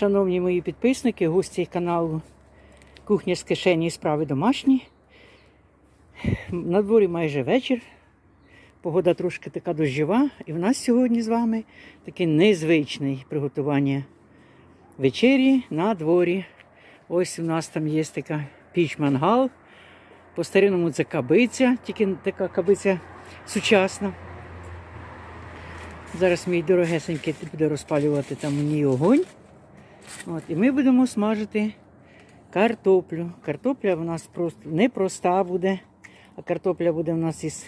Шановні мої підписники, гості каналу Кухня з кишені і справи домашні. На дворі майже вечір. Погода трошки така дощова. І в нас сьогодні з вами таке незвичне приготування вечері на дворі. Ось у нас там є така піч мангал. По старинному це кабиця, тільки така кабиця сучасна. Зараз мій дорогесенький буде розпалювати там у огонь. От, і ми будемо смажити картоплю. Картопля в нас просто непроста буде, а картопля буде в нас із.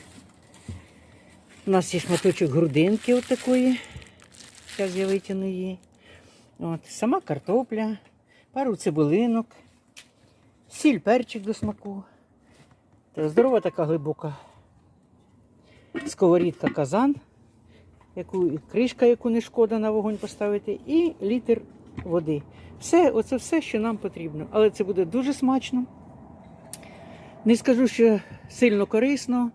У нас є шматочок грудинки от такої. Зараз я витягну її. От, сама картопля, пару цибулинок, сіль, перчик до смаку. Та здорова така глибока сковорідка казан, яку, кришка, яку не шкода на вогонь поставити, і літр води. Все, оце все, що нам потрібно. Але це буде дуже смачно. Не скажу, що сильно корисно,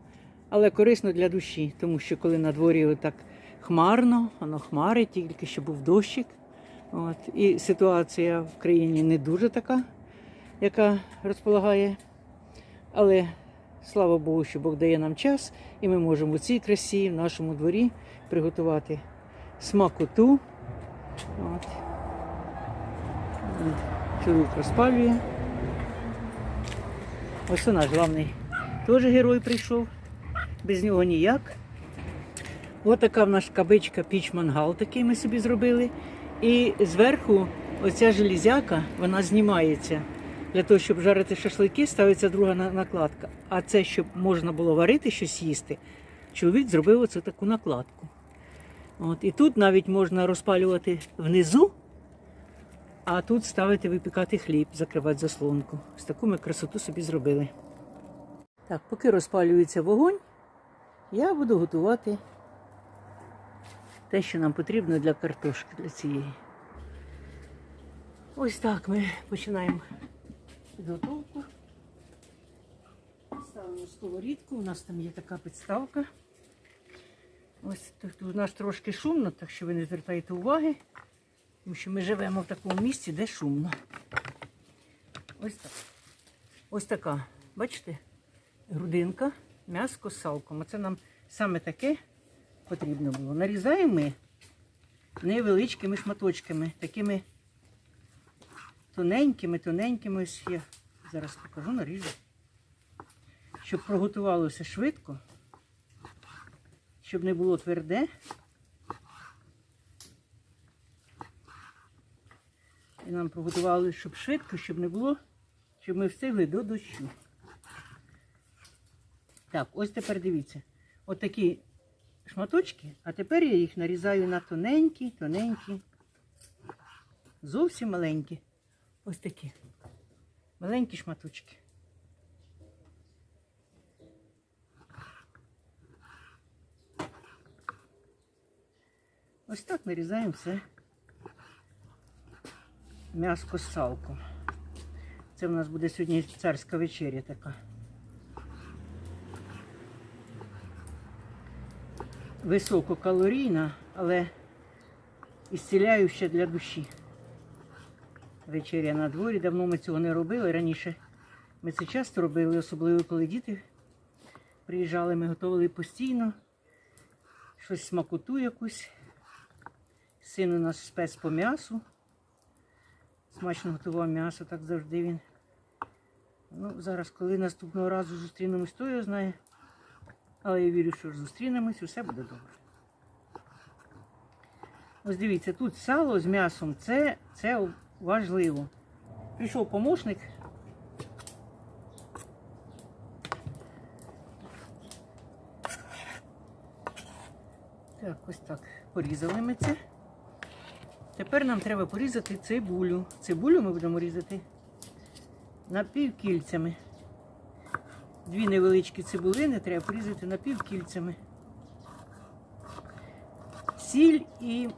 але корисно для душі, тому що коли на дворі так хмарно, воно хмарить, тільки що був дощик. От, і ситуація в країні не дуже така, яка розполагає. Але слава Богу, що Бог дає нам час, і ми можемо у цій красі, в нашому дворі приготувати смакоту. От. Чоловік розпалює. Ось наш головний теж герой прийшов. Без нього ніяк. Ось така в нас кабичка піч мангал такий ми собі зробили. І зверху оця железяка, вона знімається. Для того, щоб жарити шашлики, ставиться друга накладка. А це, щоб можна було варити щось їсти, чоловік зробив оцю таку накладку. От, і тут навіть можна розпалювати внизу, а тут ставити випікати хліб, закривати заслонку. Ось таку ми красоту собі зробили. Так, поки розпалюється вогонь, я буду готувати те, що нам потрібно для картошки для цієї. Ось так ми починаємо підготовку. Ставимо сковорідку, у нас там є така підставка. Ось тут у нас трошки шумно, так що ви не звертайте уваги, тому що ми живемо в такому місці, де шумно. Ось так. Ось така, бачите, грудинка, м'яско з салком. Оце нам саме таке потрібно було. Нарізаємо ми невеличкими шматочками, такими тоненькими, тоненькими. Ось я зараз покажу, наріжу. Щоб проготувалося швидко, щоб не було тверде. І нам приготували, щоб швидко, щоб не було, щоб ми встигли до дощу. Так, ось тепер дивіться. От шматочки, а тепер я їх нарізаю на тоненькі, тоненькі, зовсім маленькі. Ось такі. Маленькі шматочки. Ось так нарізаємо все м'яско з салком. Це в нас буде сьогодні царська вечеря така. Висококалорійна, але ісціляюча для душі. Вечеря на дворі. Давно ми цього не робили. Раніше ми це часто робили, особливо коли діти приїжджали, ми готували постійно. Щось смакоту якусь. Син у нас спец по м'ясу. Смачно готував м'ясо, так завжди він. Ну, зараз, коли наступного разу зустрінемось, то я знаю. Але я вірю, що зустрінемось, усе буде добре. Ось дивіться, тут сало з м'ясом, це, це важливо. Прийшов помощник. Так, ось так. Порізали ми це. Тепер нам треба порізати цибулю. Цибулю ми будемо різати напівкільцями. Дві невеличкі цибулини треба порізати напівкільцями. Сіль і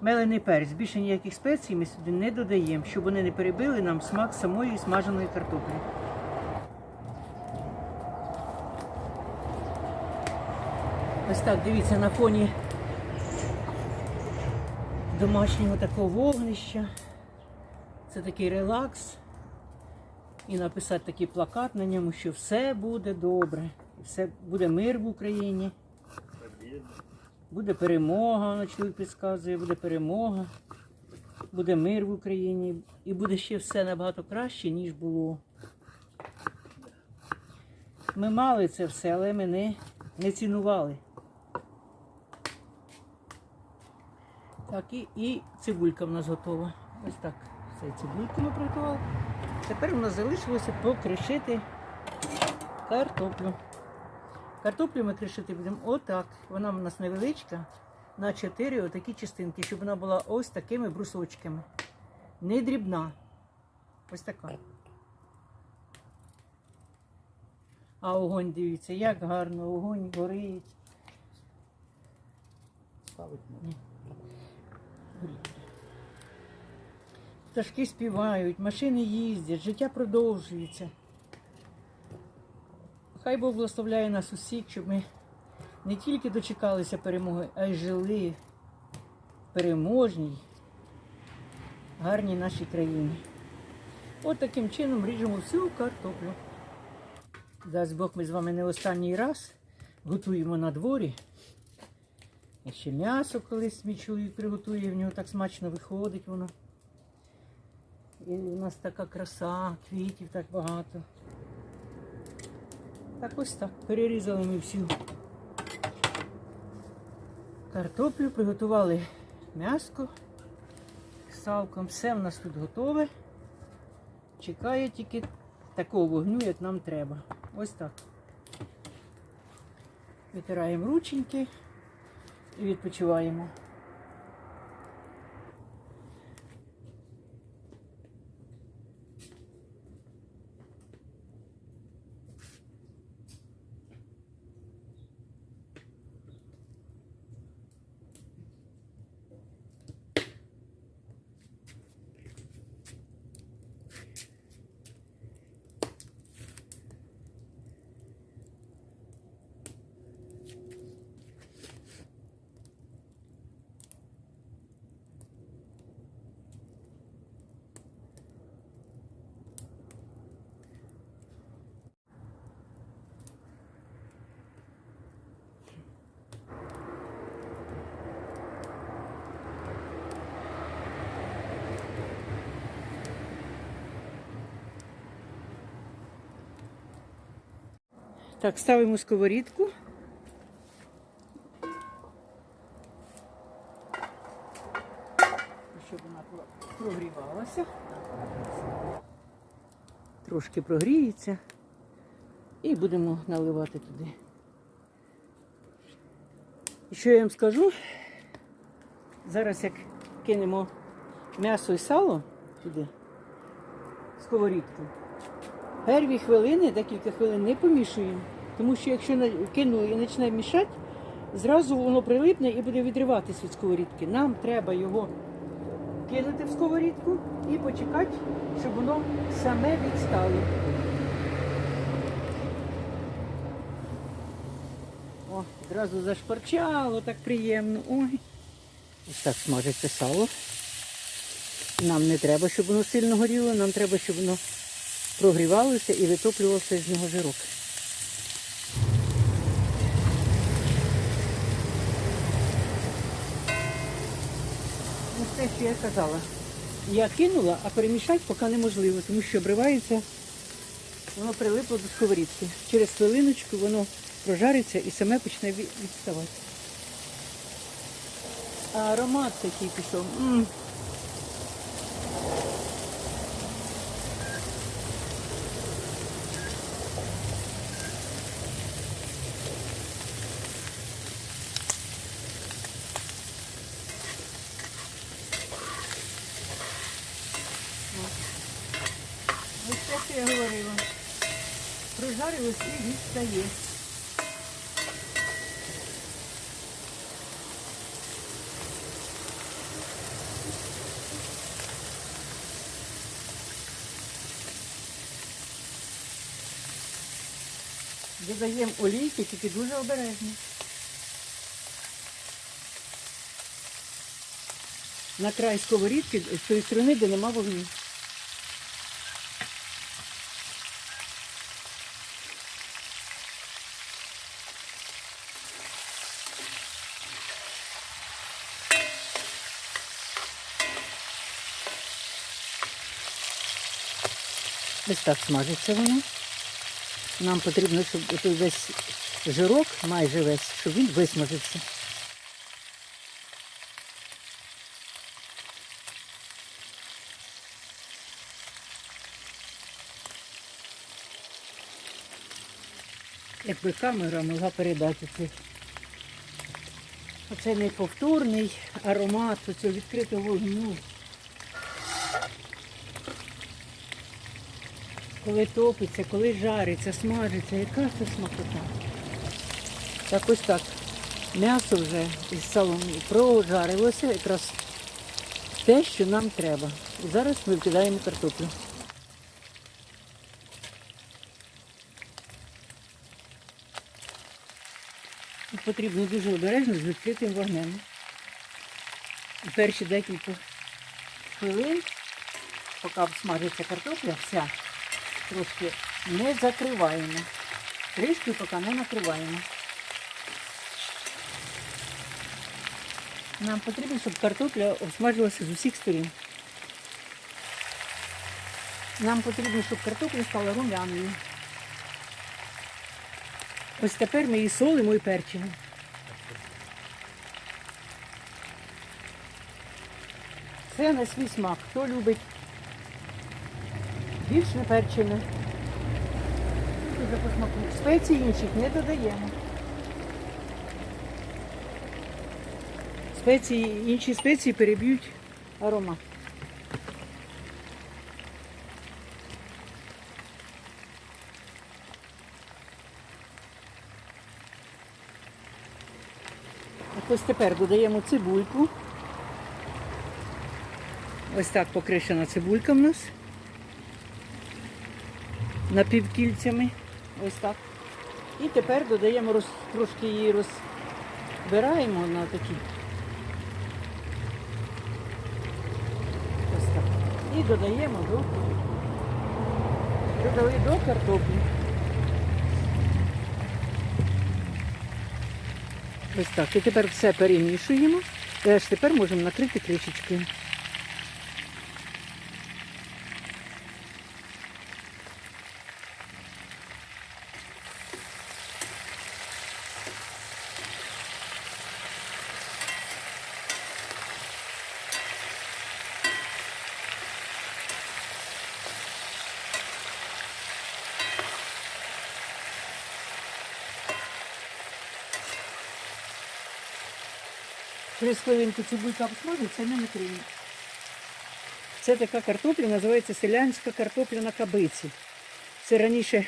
мелений перець. Більше ніяких спецій ми сюди не додаємо, щоб вони не перебили нам смак самої смаженої картоплі. Ось так, дивіться, на фоні домашнього такого вогнища. Це такий релакс. І написати такий плакат на ньому, що все буде добре. Все буде мир в Україні. Буде перемога, чоловік підказує, буде перемога, буде мир в Україні і буде ще все набагато краще, ніж було. Ми мали це все, але ми не, не цінували. Так, і, і цибулька в нас готова. Ось так. Все, цибульку ми приготували. Тепер у нас залишилося покришити картоплю. Картоплю ми кришити будемо отак. Вона у нас невеличка, на 4 отакі частинки, щоб вона була ось такими брусочками. Не дрібна. Ось така. А огонь, дивіться, як гарно, огонь горить. Ні. Горить. Пташки співають, машини їздять, життя продовжується. Хай Бог благословляє нас усіх, щоб ми не тільки дочекалися перемоги, а й жили в переможній, гарній нашій країні. От таким чином ріжемо всю картоплю. Дасть Бог, ми з вами не останній раз готуємо на дворі. І ще м'ясо колись чоловік приготує, в нього так смачно виходить воно. І у нас така краса, квітів так багато. Так ось так. Перерізали ми всю картоплю, приготували м'яско з салком. Все в нас тут готове. Чекає тільки такого вогню, як нам треба. Ось так. Витираємо рученьки і відпочиваємо. Так, ставимо сковорідку. Щоб вона прогрівалася. Трошки прогріється. І будемо наливати туди. І що я вам скажу? Зараз як кинемо м'ясо і сало туди, сковорідку. Перві хвилини, декілька хвилин не помішуємо, тому що якщо кинули і почне мішати, зразу воно прилипне і буде відриватись від сковорідки. Нам треба його кинути в сковорідку і почекати, щоб воно саме відстало. О, одразу зашкварчало, так приємно. Ой. Ось так смажиться сало. Нам не треба, щоб воно сильно горіло, нам треба, щоб воно прогрівалося і витоплювався з нього жирок. Те, що я казала. Я кинула, а перемішати поки неможливо, тому що обривається, воно прилипло до сковорідки. Через хвилиночку воно прожариться і саме почне відставати. Аромат такий пішов. М. Ось те, що я говорила. Прожарилось і відстає. Додаємо олійки, тільки дуже обережно. на край сковорідки з тої сторони, де нема вогню. Ось так смажиться воно. Нам потрібно, щоб весь жирок, майже весь, щоб він висмажився. Якби камера могла передати це. Оце неповторний аромат оцього відкритого вогню. Коли топиться, коли жариться, смажиться, яка це смакота. Так ось так. М'ясо вже із салом прожарилося, якраз те, що нам треба. І зараз ми вкидаємо картоплю. Тут потрібно дуже обережно з відкритим вогнем. Перші декілька хвилин, поки смажиться картопля, вся трошки не закриваємо. Кришки поки не накриваємо. Нам потрібно, щоб картопля обсмажилася з усіх сторін. Нам потрібно, щоб картопля стала румяною. Ось тепер ми її солимо і перчимо. Це на свій смак. Хто любить більш неперчене. Дуже по смаку. Спецій інших не додаємо. Спеції, інші спеції переб'ють аромат. Ось тепер додаємо цибульку. Ось так покришена цибулька в нас. Напівкільцями. Ось так. І тепер додаємо роз, трошки її розбираємо на такі. Ось так. І додаємо до, додали до картоплі. Ось так. І тепер все перемішуємо. Аж тепер можемо накрити кришечкою. Через хвилинку цибулька обсмажить, це не накриємо. Це така картопля, називається селянська картопля на кабиці. Це раніше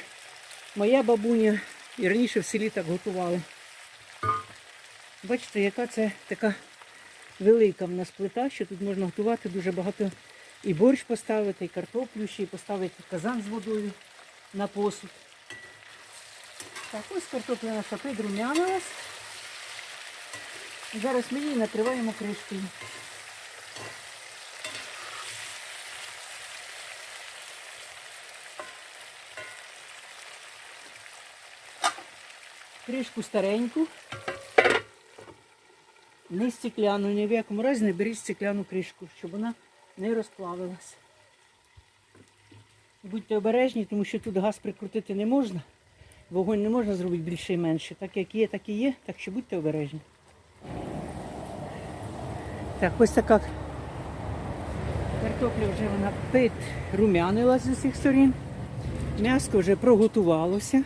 моя бабуня і раніше в селі так готували. Бачите, яка це така велика в нас плита, що тут можна готувати дуже багато і борщ поставити, і картоплю ще, і поставити казан з водою на посуд. Так, ось картопля наша підрумянилась. Зараз ми її накриваємо кришкою. Кришку стареньку. Не стекляну, ні в якому разі не беріть стекляну кришку, щоб вона не розплавилась. Будьте обережні, тому що тут газ прикрутити не можна. Вогонь не можна зробити більше і менше. Так як є, так і є, так що будьте обережні. Так, ось така картопля вже вона підрумянилась з усіх сторін. М'ясо вже проготувалося.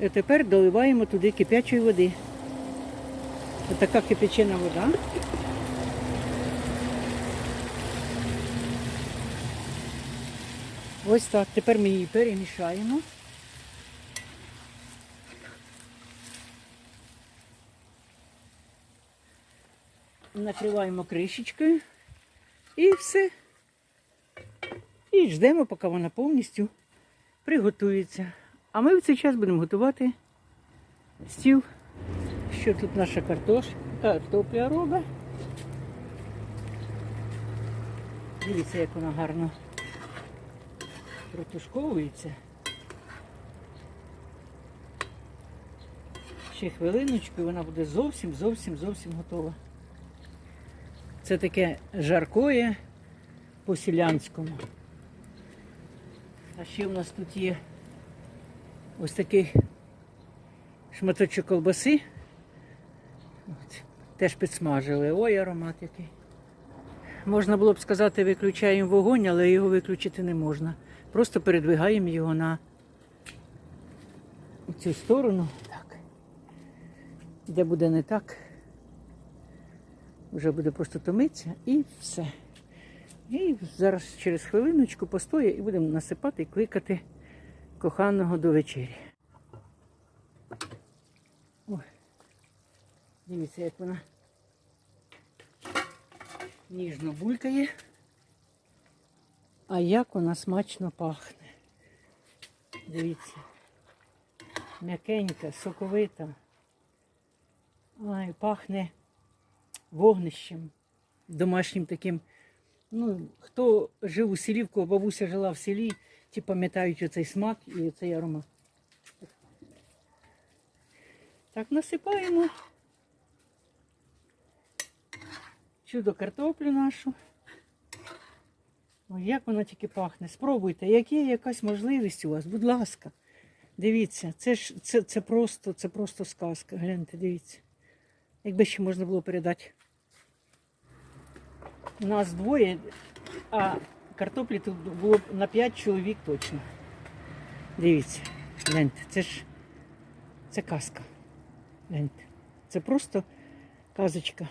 І тепер доливаємо туди кипячої води. Ось така кипячена вода. Ось так. Тепер ми її перемішаємо. Накриваємо кришечкою і все. І ждемо, поки вона повністю приготується. А ми в цей час будемо готувати стіл. Що тут наша картош, картопля робить. Дивіться, як вона гарно протушковується. Ще хвилиночку і вона буде зовсім, зовсім, зовсім готова. Це таке жаркоє по-селянському. А ще в нас тут є ось такий шматочок колбаси. От, теж підсмажили. Ой, аромат який. Можна було б сказати, виключаємо вогонь, але його виключити не можна. Просто передвигаємо його на цю сторону. Так. Де буде не так, вже буде просто томитися і все. І зараз через хвилиночку постоє і будемо насипати і кликати коханого до вечері. Ой. Дивіться, як вона ніжно булькає. А як вона смачно пахне. Дивіться. М'якенька, соковита. Ай, пахне вогнищем. Домашнім таким. Ну, хто жив у селі, кого бабуся жила в селі, ті пам'ятають оцей смак і цей аромат. Так, насипаємо чудо картоплю нашу. Ой, як вона тільки пахне. Спробуйте, як є якась можливість у вас, будь ласка. Дивіться, це ж це, це просто, це просто сказка. Гляньте, дивіться. Якби ще можна було передати. Нас двоє, а картоплі тут було на 5 чоловік точно. Дивіться, гляньте, це ж це казка. Гляньте. Це просто казочка.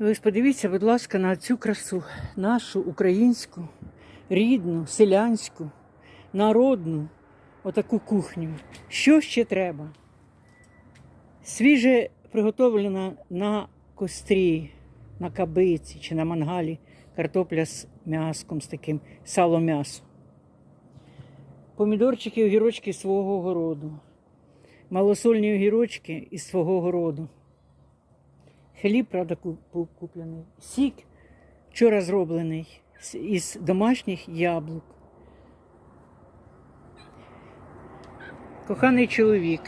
І ось подивіться, будь ласка, на цю красу, нашу українську, рідну, селянську, народну, отаку кухню. Що ще треба? Свіже приготовлена на кострі, на кабиці чи на мангалі картопля з м'яском, з таким сало м'ясо. Помідорчики, огірочки з свого городу. Малосольні огірочки із свого городу. Хліб, правда, куп- куплений. Сік вчора зроблений із домашніх яблук. Коханий чоловік,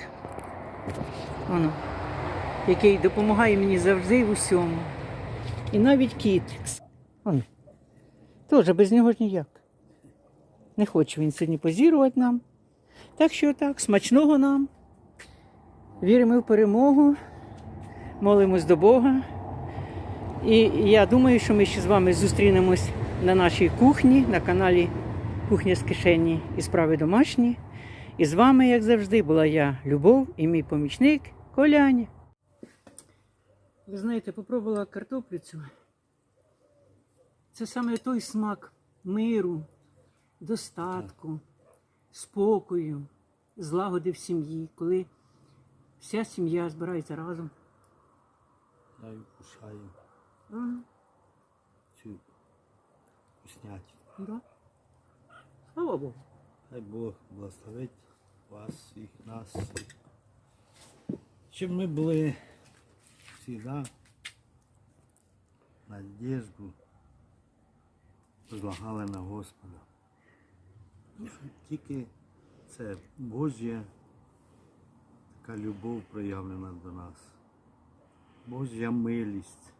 який допомагає мені завжди в усьому. І навіть кіт. Он. Теж без нього ж ніяк. Не хоче він сьогодні позірувати нам. Так що так, смачного нам. Віримо в перемогу молимось до Бога. І я думаю, що ми ще з вами зустрінемось на нашій кухні, на каналі Кухня з кишені і справи домашні. І з вами, як завжди, була я, Любов, і мій помічник Коляня. Ви знаєте, попробувала картоплю цю. Це саме той смак миру, достатку, спокою, злагоди в сім'ї, коли вся сім'я збирається разом. Я кушаю Ага, цю вкуснятину. да. Слава Богу. Хай Бог благословить вас всіх, нас. Щоб ми були завжди надіжду возлагали на Господа. Тільки це Божя така любов проявлена до нас. Божа милість.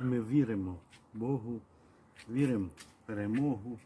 І ми віримо Богу, віримо в перемогу,